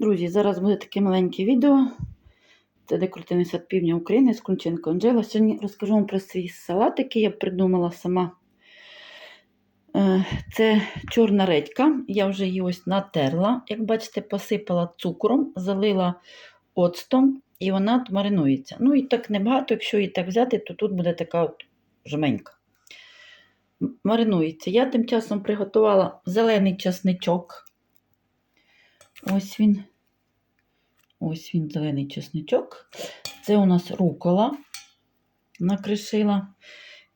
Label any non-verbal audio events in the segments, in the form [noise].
Друзі, зараз буде таке маленьке відео. Це декоративний сад півдня України з Кунченко Анжела. Сьогодні розкажу вам про свій салат, який я придумала сама. Е, Це чорна редька. Я вже її ось натерла. Як бачите, посипала цукром, залила оцтом і вона маринується. Ну і так небагато, якщо її так взяти, то тут буде така от жменька. Маринується. Я тим часом приготувала зелений часничок. Ось він. Ось він, зелений чесничок. Це у нас рукола накришила.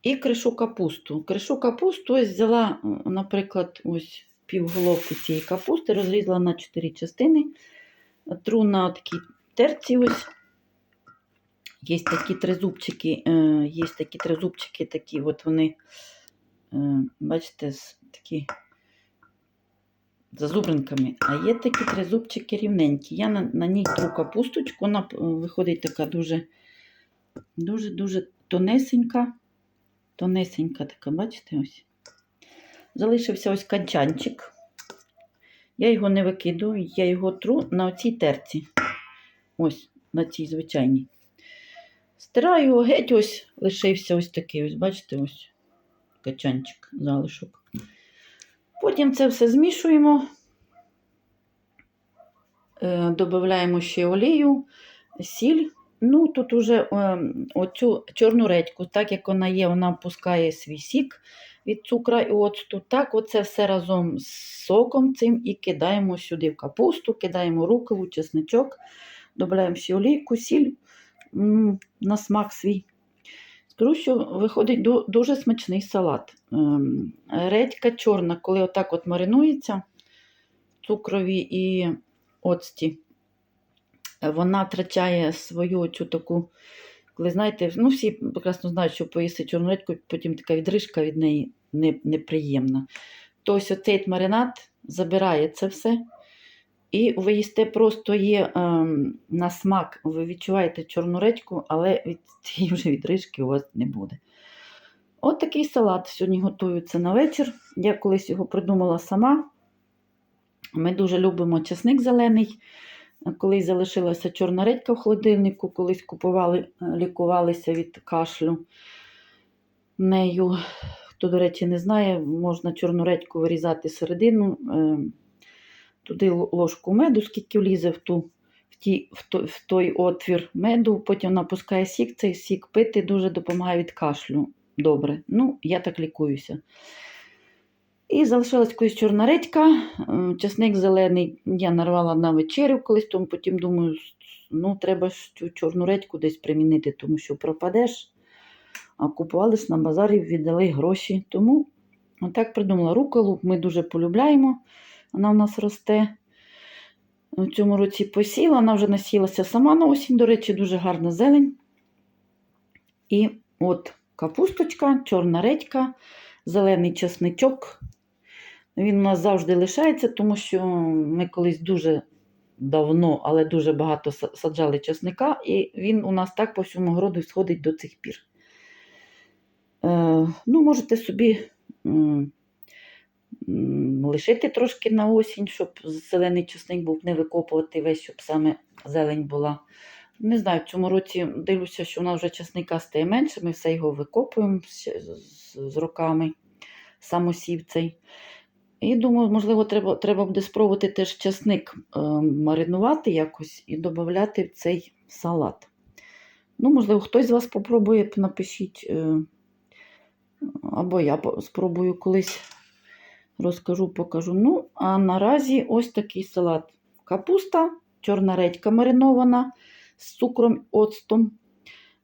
І кришу капусту. Кришу капусту ось взяла, наприклад, ось півголовки цієї капусти, розрізала на 4 частини. Тру на такій терці ось. Є такі тризубчики, е, є такі тризубчики, такі от вони, е, бачите, такі зазубринками. А є такі тризубчики рівненькі. Я на, на ній тру капусточку, вона е, виходить така дуже, дуже-дуже тонесенька. Тонесенька така, бачите, ось. Залишився ось канчанчик. Я його не викидую, я його тру на оцій терці. Ось, на цій звичайній. Стираю його геть, ось лишився ось такий, ось, бачите, ось качанчик, залишок. Потім це все змішуємо, е, додаємо ще олію, сіль. Ну, тут уже е, оцю чорну редьку, так як вона є, вона пускає свій сік від цукра і оцту. Так, оце все разом з соком цим і кидаємо сюди в капусту, кидаємо рукаву, чесничок, додаємо ще олійку, сіль на смак свій. Що виходить дуже смачний салат. Ем, Редька чорна, коли отак от маринується, цукрові і оцті, вона втрачає свою цю таку, коли знаєте, ну всі прекрасно знають, що поїсти чорну редьку, потім така відрижка від неї неприємна. То ось оцей маринад забирає це все. І ви їсте просто є ем, на смак, ви відчуваєте чорну редьку, але від [laughs] цієї вже відрижки у вас не буде. От такий салат сьогодні готується на вечір. Я колись його придумала сама. Ми дуже любимо чесник зелений. Колись залишилася чорна редька в холодильнику, колись купували, е, лікувалися від кашлю нею. Хто, до речі, не знає, можна чорну редьку вирізати середину, е, туди ложку меду, скільки влізе в, ту, в, ті, в, той, в той отвір меду, потім вона пускає сік, цей сік пити дуже допомагає від кашлю. Добре. Ну, я так лікуюся. І залишилась колись чорна редька, часник зелений я нарвала на вечерю колись, тому потім думаю, ну треба ж цю чорну редьку десь примінити, тому що пропадеш. А купували ж на базарі, віддали гроші. Тому отак придумала руколу. Ми дуже полюбляємо. Вона в нас росте. У цьому році посіла, вона вже насілася сама на осінь, до речі, дуже гарна зелень. І от капусточка, чорна редька, зелений чесничок. Він у нас завжди лишається, тому що ми колись дуже давно, але дуже багато саджали чесника, і він у нас так по всьому городу сходить до цих пір. Е, ну, можете собі лишити трошки на осінь, щоб зелений чесник був, не викопувати весь, щоб саме зелень була. Не знаю, в цьому році дивлюся, що нас вже чесника стає менше, ми все його викопуємо з, роками, самосів цей. І думаю, можливо, треба, треба буде спробувати теж чесник е, маринувати якось і додати в цей салат. Ну, можливо, хтось з вас попробує, напишіть. Е, або я спробую колись розкажу, покажу. Ну, а наразі ось такий салат. Капуста, чорна редька маринована з цукром оцтом.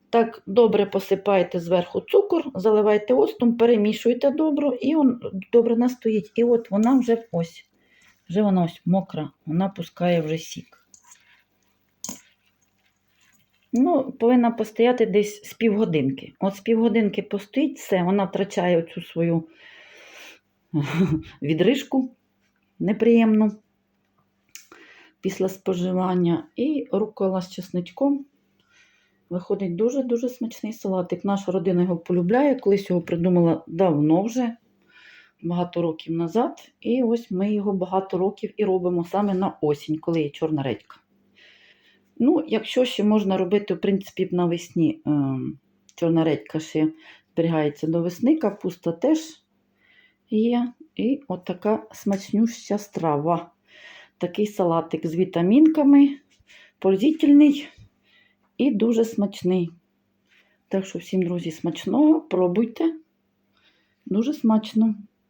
Так добре посипаєте зверху цукор, заливаєте оцтом, перемішуєте добре, і он добре настоїть. І от вона вже ось, вже вона ось мокра, вона пускає вже сік. Ну, повинна постояти десь з півгодинки. От з півгодинки постоїть все, вона втрачає цю свою [laughs] відрижку неприємну після споживання. І рукола з чесничком. Виходить дуже-дуже смачний салатик. Наша родина його полюбляє. Колись його придумала давно вже. багато років назад. І ось ми його багато років і робимо саме на осінь, коли є чорна редька. Ну, якщо ще можна робити, в принципі, навесні е, чорна редька ще зберігається до весни, капуста теж є. І от така смачнюща страва. Такий салатик з вітамінками, пользительний і дуже смачний. Так що всім, друзі, смачного, пробуйте. Дуже смачно.